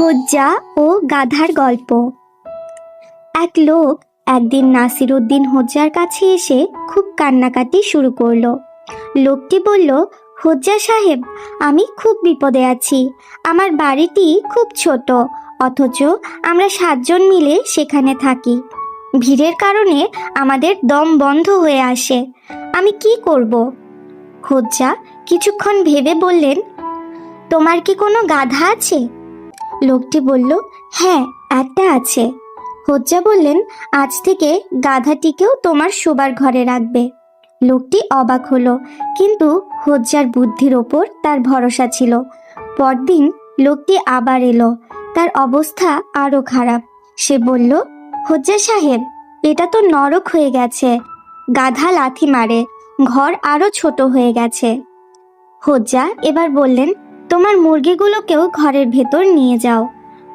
হজ্জা ও গাধার গল্প। এক লোক একদিন নাসির উদ্দিন হজ্জার কাছে এসে খুব কান্নাকাটি শুরু করল। লোকটি বলল হজ্জা সাহেব, আমি খুব বিপদে আছি। আমার বাড়িটি খুব ছোট, অথচ আমরা সাতজন মিলে সেখানে থাকি। ভিড়ের কারণে আমাদের দম বন্ধ হয়ে আসে। আমি কি করব? হজ্জা কিছুক্ষণ ভেবে বললেন, তোমার কি কোনো গাধা আছে? লোকটি বলল হ্যাঁ একটা আছে। হজ্জা বললেন, আজ থেকে গাধাটিকেও তোমার শোবার ঘরে রাখবে। লোকটি অবাক হলো, কিন্তু হজ্জার বুদ্ধির ওপর তার ভরসা ছিল। পরদিন লোকটি আবার এলো, তার অবস্থা আরও খারাপ। সে বলল, হজ্জা সাহেব, এটা তো নরক হয়ে গেছে, গাধা লাথি মারে, ঘর আরও ছোট হয়ে গেছে। হজ্জা এবার বললেন তোমার মুরগিগুলোকেও ঘরের ভেতর নিয়ে যাও।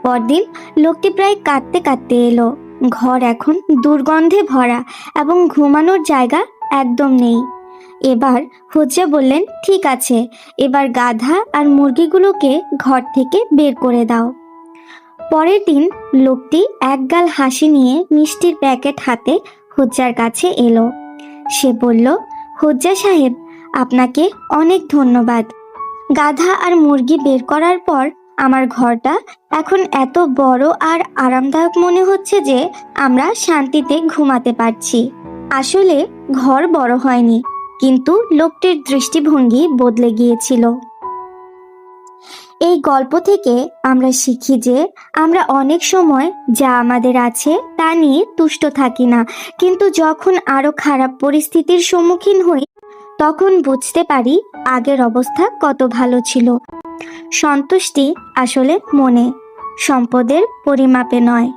পরদিন লোকটি প্রায় কাঁদতে কাঁদতে এলো। ঘর এখন দুর্গন্ধে ভরা এবং ঘুমানোর জায়গা একদম নেই। এবার হজ্জা বললেন, ঠিক আছে, এবার গাধা আর মুরগিগুলোকে ঘর থেকে বের করে দাও। পরের দিন লোকটি একগাল হাসি নিয়ে মিষ্টির প্যাকেট হাতে হজ্জার কাছে এলো। সে বলল হজ্জা সাহেব, আপনাকে অনেক ধন্যবাদ। গাধা আর মুরগি বের করার পর আমার ঘরটা এখন এত বড় আর আরামদায়ক মনে হচ্ছে যে আমরা শান্তিতে ঘুমাতে পারছি। আসলে ঘর বড় হয়নি, কিন্তু লোকটির দৃষ্টিভঙ্গি বদলে গিয়েছিল। এই গল্প থেকে আমরা শিখি যে আমরা অনেক সময় যা আমাদের আছে তা নিয়ে তুষ্ট থাকি না, কিন্তু যখন আরও খারাপ পরিস্থিতির সম্মুখীন হই তখন বুঝতে পারি আগের অবস্থা কত ভালো ছিল। সন্তুষ্টি আসলে মনে সম্পদের পরিমাপে নয়।